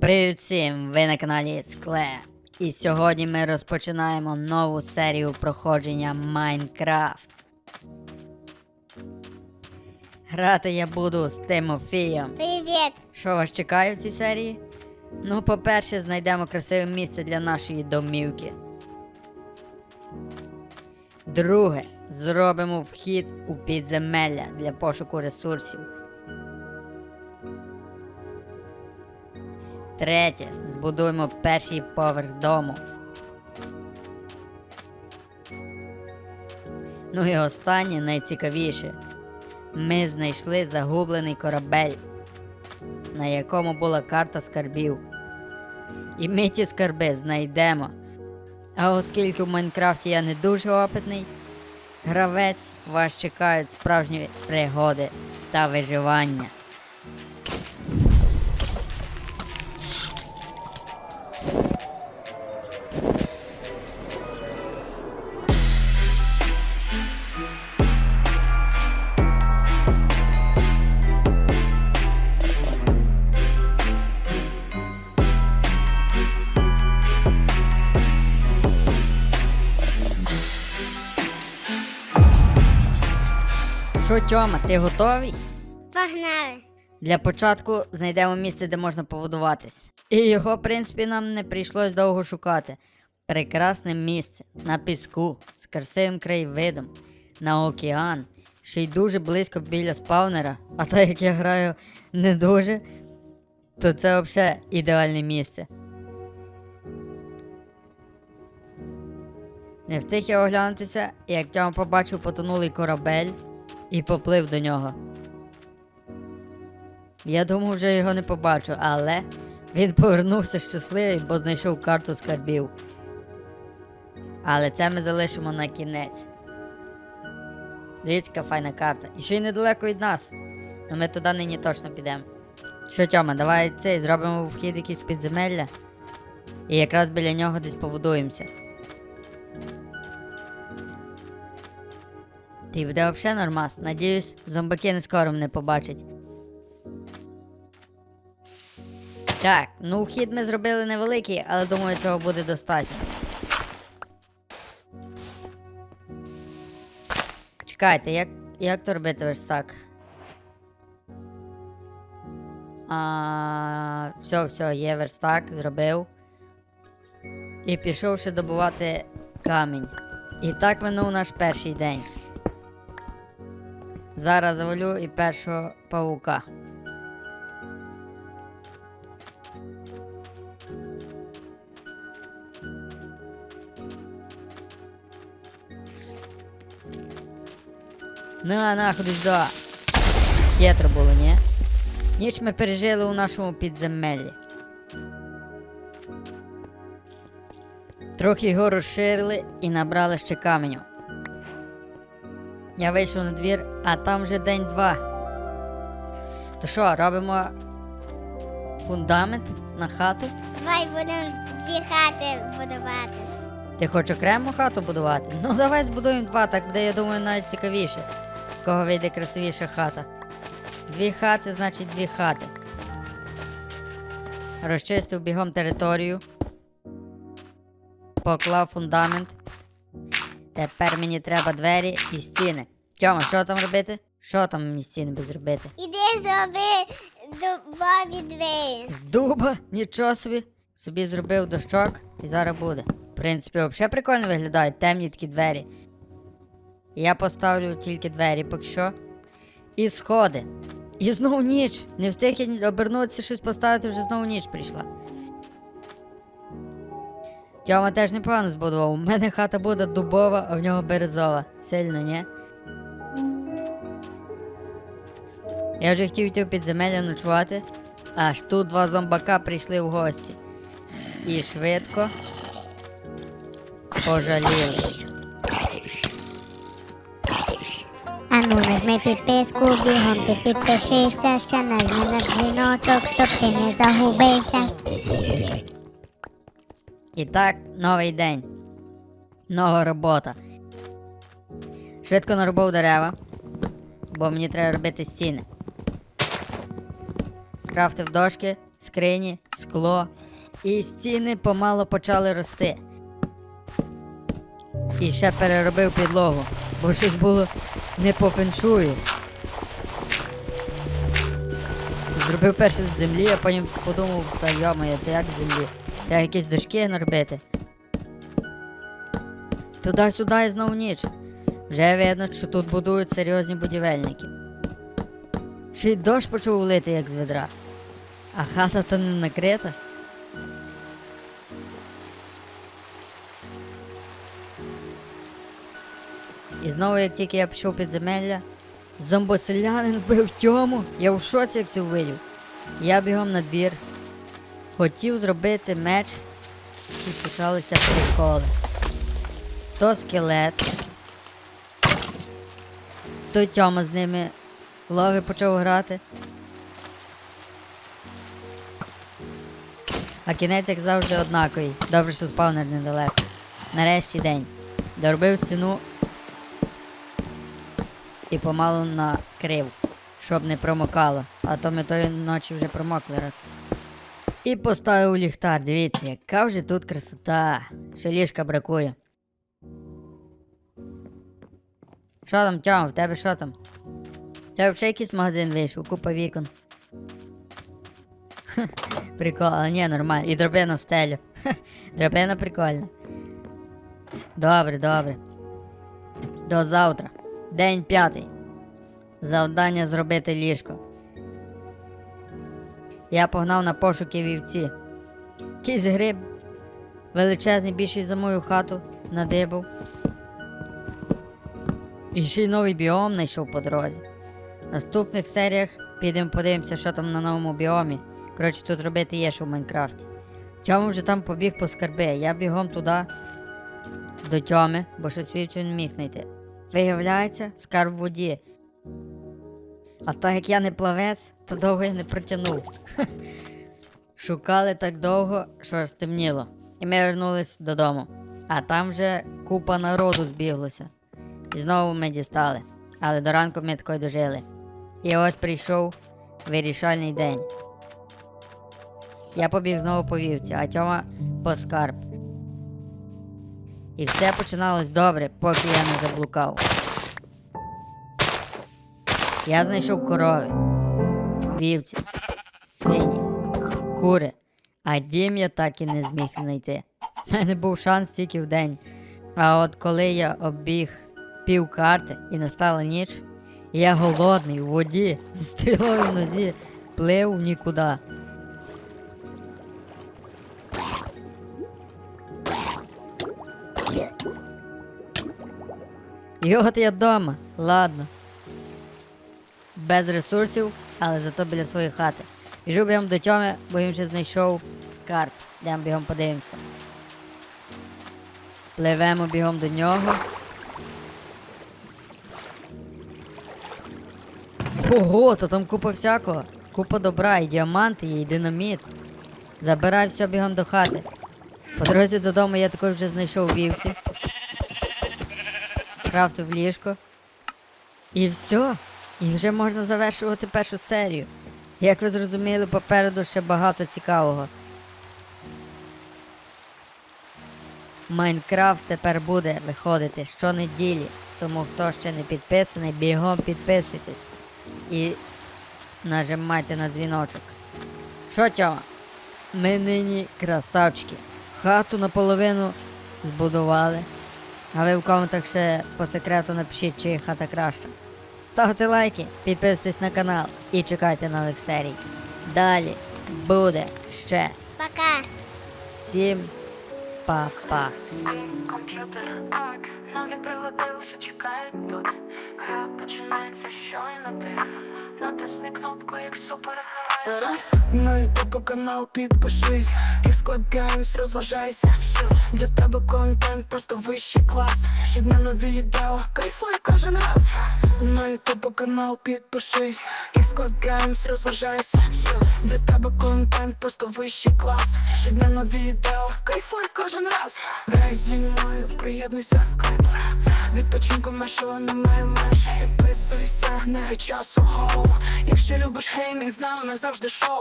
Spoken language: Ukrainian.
Привіт всім! Ви на каналі Скле. І сьогодні ми розпочинаємо нову серію проходження Майнкрафт. Грати я буду з Тимофієм. Привіт! Що вас чекає в цій серії? Ну, по-перше, знайдемо красиве місце для нашої домівки. Друге, зробимо вхід у підземелля для пошуку ресурсів. Третє, збудуємо перший поверх дому. Ну і останнє найцікавіше. Ми знайшли загублений корабель на якому була карта скарбів. І ми ті скарби знайдемо. А оскільки в Майнкрафті я не дуже опитний, гравець вас чекають справжні пригоди та виживання. Що, Тьома, ти готовий? Погнали! Для початку знайдемо місце, де можна побудуватись. І його, в принципі, нам не прийшлось довго шукати. Прекрасне місце на піску з красивим краєвидом, на океан, ще й дуже близько біля спаунера. А так як я граю не дуже, то це взагалі ідеальне місце. Не встиг я оглянутися, як Тьома побачив потонулий корабель і поплив до нього. Я думав, вже його не побачу, але він повернувся щасливий, бо знайшов карту скарбів. Але це ми залишимо на кінець. Дивіться, яка файна карта. І ще й недалеко від нас. Ну ми туди нині точно підемо. Що, Тьома, давай цей зробимо вхід якийсь підземелля. І якраз біля нього десь побудуємося. Ти буде взагалі нормас. Надіюсь, зомбаки не скоро мене побачать. Так, ну вхід ми зробили невеликий, але думаю, цього буде достатньо. Чекайте, як, як то робити верстак? А, все, все, є верстак, зробив. І пішов ще добувати камінь. І так минув наш перший день. Зараз завалю і першого павука. На, на, ходи сюди. Хитро було, ні? Ніч ми пережили у нашому підземеллі. Трохи його розширили і набрали ще каменю. Я вийшов на двір, а там вже день два. То що, робимо фундамент на хату? Давай будемо дві хати будувати. Ти хочеш окрему хату будувати? Ну давай збудуємо два, так буде, я думаю, навіть цікавіше. В Кого вийде красивіша хата. Дві хати, значить дві хати. Розчистив бігом територію. Поклав фундамент. Тепер мені треба двері і стіни. Тьома, що там робити? Що там мені стіни би зробити? Іди зроби дубові двері. З дуба? Нічого собі. Собі зробив дощок і зараз буде. В принципі, взагалі прикольно виглядають темні такі двері. Я поставлю тільки двері поки що. І сходи. І знову ніч. Не встиг я обернутися щось поставити, вже знову ніч прийшла. Тьома теж непогано збудував. У мене хата буде дубова, а в нього березова. Сильно, ні? Я вже хотів йти в підземелля ночувати, аж тут два зомбака прийшли в гості. І швидко пожаліли. А ну нажми підписку, бігом ти підпишися, ще нажми на дзвіночок, щоб ти не загубився. І так, новий день. Нова робота. Швидко нарубав дерева, бо мені треба робити стіни. Скрафтив дошки, скрині, скло, і стіни помало почали рости. І ще переробив підлогу, бо щось було не по феншую. Зробив перше з землі, а потім подумав, та йомає, то як з землі? Треба якісь дошки наробити. Туди-сюди і знову ніч. Вже видно, що тут будують серйозні будівельники. Ще й дощ почав лити, як з ведра. А хата то не накрита. І знову, як тільки я пішов під земелля, зомбоселянин вбив тьому. Я в шоці, як це увидів. Я бігом на двір. Хотів зробити меч, і почалися приколи. То скелет, то Тьома з ними лови почав грати. А кінець, як завжди, однаковий. Добре, що спавнер недалеко. Нарешті день. Доробив стіну і помалу накрив, щоб не промокало. А то ми тої ночі вже промокли раз. І поставив ліхтар. Дивіться, яка вже тут красота. Ще ліжка бракує. Що там, Тьом, в тебе що там? В Тебе вже якийсь магазин вийшов, купа вікон. Прикол, але ні, нормально. І драбина в стелю. Хе, Драбина прикольна. Добре, добре. До завтра. День п'ятий. Завдання зробити ліжко. Я погнав на пошуки вівці. Кісь гриб. Величезний більший за мою хату надибав. І ще й новий біом знайшов по дорозі. В наступних серіях підемо подивимося, що там на новому біомі. Коротше, тут робити є що в Майнкрафті. Тьома вже там побіг по скарби. Я бігом туди до Тьоми, бо щось не міг знайти. Виявляється, скарб в воді. А так як я не плавець, то довго я не протягнув. Шукали так довго, що стемніло. І ми вернулись додому. А там вже купа народу збіглося. І знову ми дістали. Але до ранку ми такої дожили. І ось прийшов вирішальний день. Я побіг знову по вівці, а Тьома по скарб. І все починалось добре, поки я не заблукав. Я знайшов корови, вівці, свині, кури, а дім я так і не зміг знайти. У мене був шанс тільки в день. А от коли я обіг пів карти і настала ніч, я голодний у воді з стрілою в нозі плив нікуди. І от я вдома, ладно. Без ресурсів, але зато біля своєї хати. Біжу бігом до Тьоми, бо він вже знайшов скарб. Йдемо бігом подивимося. Пливемо бігом до нього. Ого, то там купа всякого. Купа добра, і діаманти і динаміт. Забирай все бігом до хати. По дорозі додому я такий вже знайшов вівці. Скрафтив ліжко. І все. І вже можна завершувати першу серію. Як ви зрозуміли, попереду ще багато цікавого. Майнкрафт тепер буде виходити щонеділі. Тому хто ще не підписаний, бігом підписуйтесь. І нажимайте на дзвіночок. Що Тьома? Ми нині красавчики. Хату наполовину збудували. А ви в коментах ще по секрету напишіть, чи хата краща. Ставте лайки, підписуйтесь на канал і чекайте нових серій. Далі буде ще. Пока. Всім па-па. Комп'ютер, так, нові пригоди вже чекають тут. Гра починається щойно ти. Натисни кнопку, як супергерой. На ютуб канал підпишись Кіскоп Games, розважайся Для тебе контент просто вищий клас Щодня нові відео, кайфуй кожен раз На ютубу канал підпишись І Games, розважайся. Для тебе контент просто вищий клас. Щодня нові відео, кайфуй кожен раз. Грай зі мною, приєднуйся скайпер Відпочинку нашого немає меж Підписуйся, не часу гоу. Якщо любиш геймінг, з нами завжди шоу